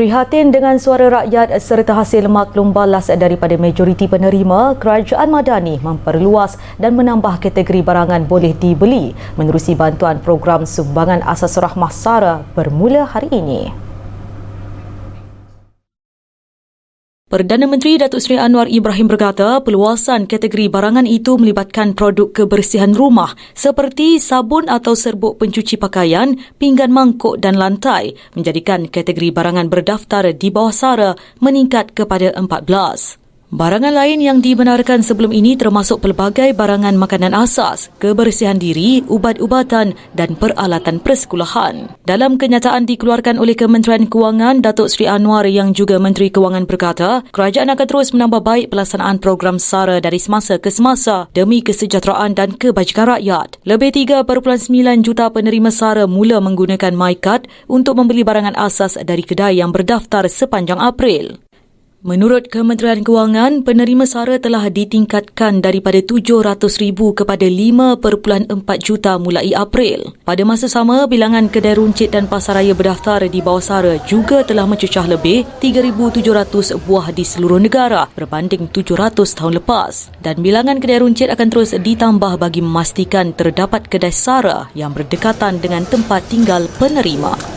Prihatin dengan suara rakyat serta hasil maklum balas daripada majoriti penerima, Kerajaan Madani memperluas dan menambah kategori barangan boleh dibeli menerusi bantuan program sumbangan asas rahmah SARA bermula hari ini. Perdana Menteri Datuk Seri Anwar Ibrahim berkata peluasan kategori barangan itu melibatkan produk kebersihan rumah seperti sabun atau serbuk pencuci pakaian, pinggan mangkuk dan lantai menjadikan kategori barangan berdaftar di bawah SARA meningkat kepada 14. Barangan lain yang dibenarkan sebelum ini termasuk pelbagai barangan makanan asas, kebersihan diri, ubat-ubatan dan peralatan persekolahan. Dalam kenyataan dikeluarkan oleh Kementerian Kewangan, Datuk Seri Anwar yang juga Menteri Kewangan berkata, kerajaan akan terus menambah baik pelaksanaan program SARA dari semasa ke semasa demi kesejahteraan dan kebajikan rakyat. Lebih 3.9 juta penerima SARA mula menggunakan MyCard untuk membeli barangan asas dari kedai yang berdaftar sepanjang April. Menurut Kementerian Kewangan, penerima SARA telah ditingkatkan daripada 700,000 kepada 5.4 juta mulai April. Pada masa sama, bilangan kedai runcit dan pasaraya berdaftar di bawah SARA juga telah mencecah lebih 3,700 buah di seluruh negara berbanding 700 tahun lepas. Dan bilangan kedai runcit akan terus ditambah bagi memastikan terdapat kedai SARA yang berdekatan dengan tempat tinggal penerima.